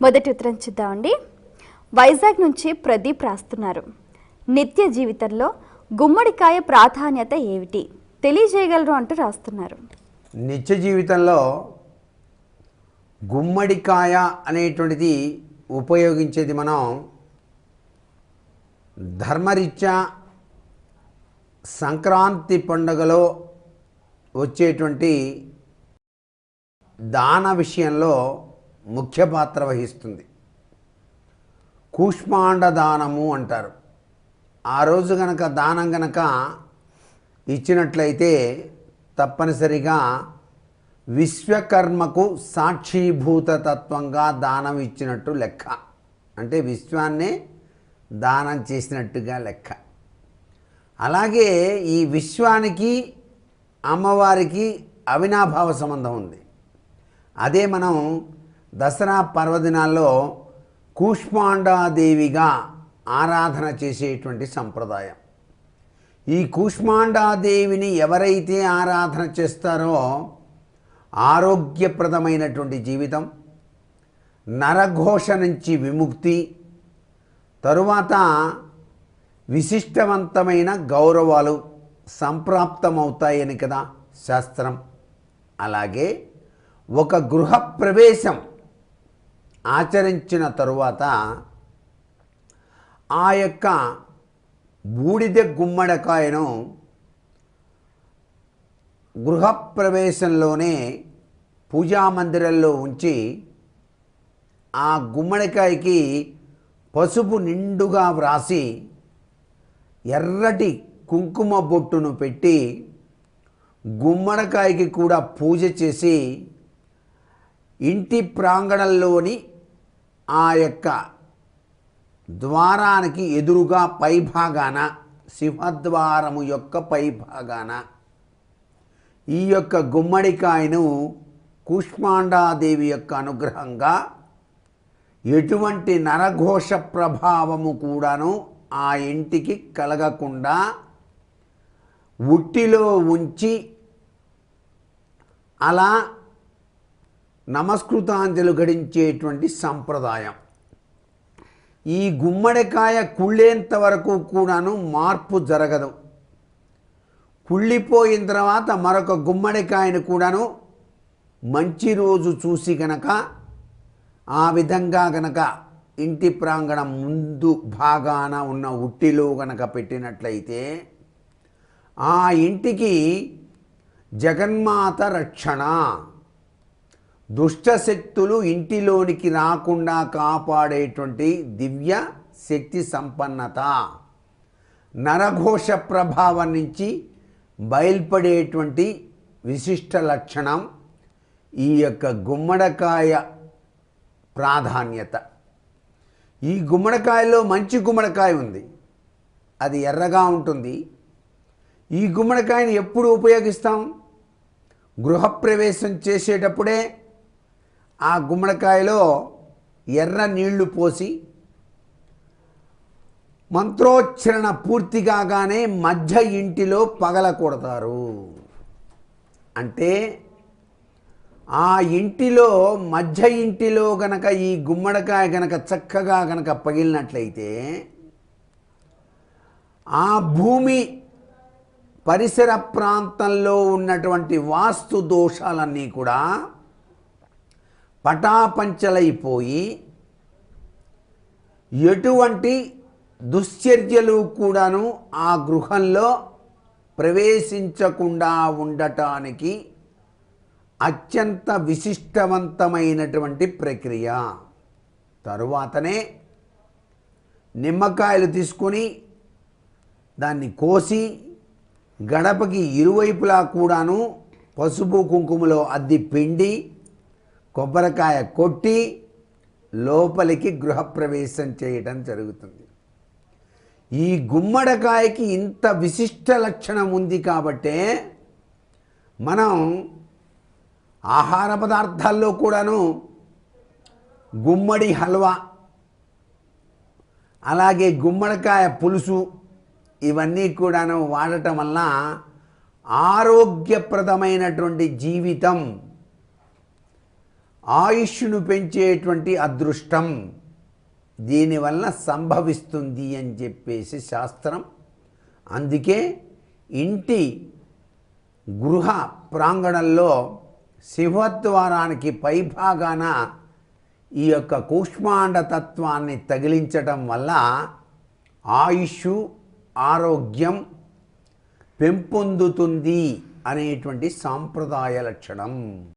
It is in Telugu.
మొదటి ఉత్తరం చూద్దామండి. వైజాగ్ నుంచి ప్రదీప్ రాస్తున్నారు. నిత్య జీవితంలో గుమ్మడికాయ ప్రాధాన్యత ఏమిటి? తెలియజేయగలరు అంటూ రాస్తున్నారు. నిత్య జీవితంలో గుమ్మడికాయ అనేటువంటిది ఉపయోగించేది మనం ధర్మరీత్యా సంక్రాంతి పండుగలో వచ్చేటువంటి దాన విషయంలో ముఖ్య పాత్ర వహిస్తుంది. కూష్మాండ దానము అంటారు. ఆ రోజు గనక దానం గనక ఇచ్చినట్లయితే తప్పనిసరిగా విశ్వకర్మకు సాక్షీభూత తత్వంగా దానం ఇచ్చినట్టు లెక్క. అంటే విశ్వాన్నే దానం చేసినట్టుగా లెక్క. అలాగే ఈ విశ్వానికి అమ్మవారికి అవినాభావ సంబంధం ఉంది. అదే మనం దసరా పర్వదినాల్లో కూష్మాండాదేవిగా ఆరాధన చేసేటువంటి సంప్రదాయం. ఈ కూష్మాండాదేవిని ఎవరైతే ఆరాధన చేస్తారో ఆరోగ్యప్రదమైనటువంటి జీవితం నరఘోష నుంచి విముక్తి తరువాత విశిష్టవంతమైన గౌరవాలు సంప్రాప్తమవుతాయని కదా శాస్త్రం. అలాగే ఒక గృహ ప్రవేశం ఆచరించిన తరువాత ఆ యొక్క బూడిద గుమ్మడికాయను గృహప్రవేశంలోనే పూజా మందిరంలో ఉంచి ఆ గుమ్మడికాయకి పసుపు నిండుగా వ్రాసి ఎర్రటి కుంకుమ బొట్టును పెట్టి గుమ్మడికాయకి కూడా పూజ చేసి ఇంటి ప్రాంగణంలోని ఆ యొక్క ద్వారానికి ఎదురుగా పైభాగాన సింహద్వారము యొక్క పైభాగాన ఈ యొక్క గుమ్మడికాయను కూష్మాండాదేవి యొక్క అనుగ్రహంగా ఎటువంటి నరఘోష ప్రభావము కూడాను ఆ ఇంటికి కలగకుండా ఉట్టిలో ఉంచి అలా నమస్కృతాంజలు గడించేటువంటి సంప్రదాయం. ఈ గుమ్మడికాయ కుళ్ళేంత వరకు కూడాను మార్పు జరగదు. కుళ్ళిపోయిన తర్వాత మరొక గుమ్మడికాయను కూడాను మంచి రోజు చూసి గనక ఆ విధంగా గనక ఇంటి ప్రాంగణం ముందు భాగాన ఉన్న ఉట్టిలో గనక పెట్టినట్లయితే ఆ ఇంటికి జగన్మాత రక్షణ. దుష్టశక్తులు ఇంటిలోనికి రాకుండా కాపాడేటువంటి దివ్య శక్తి సంపన్నత. నరఘోష ప్రభావం నుంచి బయల్పడేటువంటి విశిష్ట లక్షణం ఈ యొక్క గుమ్మడికాయ ప్రాధాన్యత. ఈ గుమ్మడికాయలో మంచి గుమ్మడికాయ ఉంది. అది ఎర్రగా ఉంటుంది. ఈ గుమ్మడికాయని ఎప్పుడు ఉపయోగిస్తాం? గృహప్రవేశం చేసేటప్పుడే ఆ గుమ్మడికాయలో ఎర్ర నీళ్ళు పోసి మంత్రోచ్చరణ పూర్తి కాగానే మధ్య ఇంటిలో పగల కొడతారు అంటే ఆ ఇంటిలో మధ్య ఇంటిలో గనక ఈ గుమ్మడికాయ గనక చక్కగా గనక పగిలినట్లయితే ఆ భూమి పరిసర ప్రాంతంలో ఉన్నటువంటి వాస్తు దోషాలన్నీ కూడా పటాపంచలైపోయి ఎటువంటి దుశ్చర్యలు కూడాను ఆ గృహంలో ప్రవేశించకుండా ఉండటానికి అత్యంత విశిష్టవంతమైనటువంటి ప్రక్రియ. తరువాతనే నిమ్మకాయలు తీసుకొని దాన్ని కోసి గడపకి ఇరువైపులా కూడాను పసుపు కుంకుమలో అద్ది పిండి కొబ్బరికాయ కొట్టి లోపలికి గృహప్రవేశం చేయటం జరుగుతుంది. ఈ గుమ్మడికాయకి ఇంత విశిష్ట లక్షణం ఉంది కాబట్టే మనం ఆహార పదార్థాల్లో కూడాను గుమ్మడి హల్వా అలాగే గుమ్మడికాయ పులుసు ఇవన్నీ కూడాను వాడటం వల్ల ఆరోగ్యప్రదమైనటువంటి జీవితం ఆయుష్ను పెంచేటువంటి అదృష్టం దీనివల్ల సంభవిస్తుంది అని చెప్పేసి శాస్త్రం. అందుకే ఇంటి గృహ ప్రాంగణంలో సింహద్వారానికి పైభాగాన ఈ యొక్క కూష్మాండ తత్వాన్ని తగిలించటం వల్ల ఆయుష్ ఆరోగ్యం పెంపొందుతుంది అనేటువంటి సాంప్రదాయ లక్షణం.